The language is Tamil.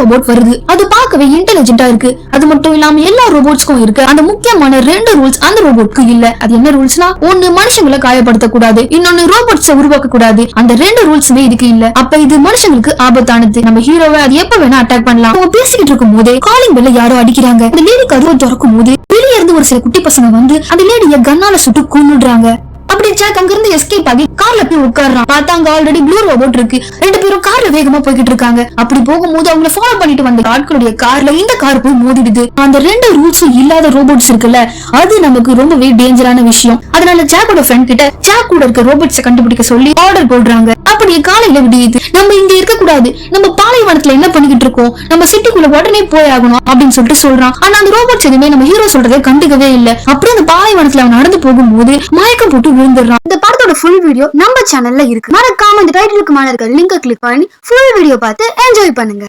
ரோபோட் வருது. அது பார்க்கவே இன்டெலிஜென்ட்டா இருக்கு. அது மட்டும் இல்லாம எல்லா ரோபோட்ஸ்க்கும் இருக்கு. அந்த முக்கியமான ரெண்டு ரூல்ஸ் அந்த ரோபோட்க்கு இல்ல. அது என்ன ரூல்ஸ்னா ஒன்னு மனுஷங்களை காயப்படுத்த கூடாது இன்னொன்னு ரோபோட்ஸ உருவாக்க கூடாது அந்த ரெண்டு ரூல்ஸுமே இதுக்கு இல்ல. அப்ப இது மனுஷங்களுக்கு ஆபத்தானது. நம்ம ஹீரோவை அது எப்ப வேணா அட்டாக் பண்ணலாம். அவங்க பேசிக்கிட்டு இருக்கும் போதே காலிங் பெல்ல யாரோ அடிக்கிறாங்க. அந்த லேடி கதவை திறக்கும் போது வெளிய இருந்து ஒரு சில குட்டி பசங்க வந்து அந்த லேடிய கண்ணால சுட்டு கொன்னுடுறாங்க. ஜாக் அங்க இருந்து எஸ்கேப் ஆகி கார்ல போய் உட்கார்றான். பார்த்தா அங்க ஆல்ரெடி ப்ளூ ரோபோட் இருக்கு. ரெண்டு பேரும் கார்ல வேகமா போய்கிட்டு இருக்காங்க. அப்படி போகும்போது அவங்கள ஃபாலோ பண்ணிட்டு வந்த ஆட்களுடைய கார்ல இந்த கார் போய் மோதிடுது. அந்த ரெண்டு ரூல்ஸ் இல்லாத ரோபோட்ஸ் இருக்குல்ல அது நமக்கு ரொம்பவே டேஞ்சரான விஷயம். அதனால ஜாக்கோட ஃப்ரெண்ட் கிட்ட ஜாக் கூட இருக்க ரோபோட்ஸை கண்டுபிடிக்க சொல்லி ஆர்டர் போடுறாங்க. அப்படியே காலையில விடியுது நம்ம இங்க இருக்க கூடாது நம்ம பாலைவனத்துல என்ன பண்ணிக்கிட்டு இருக்கோம்? நம்ம சிட்டிக்குள்ள உடனே போய் ஆகணும் அப்படின்னு சொல்லிட்டு சொல்றான். ஆனா அந்த ரோபோட்ஸ் எதுவுமே நம்ம ஹீரோ சொல்றதை கண்டுக்கவே இல்ல. அப்புறம் அந்த பாலைவனத்துல அவன் நடந்து போகும்போது மயக்கம் போட்டு விழுந்துடுறான். இந்த படத்தோட ஃபுல் வீடியோ நம்ம சேனல்ல இருக்கு. மறக்காம இந்த டைட்டிலுக்கு மேல இருக்க லிங்கை கிளிக் பண்ணி ஃபுல் வீடியோ பார்த்து என்ஜாய் பண்ணுங்க.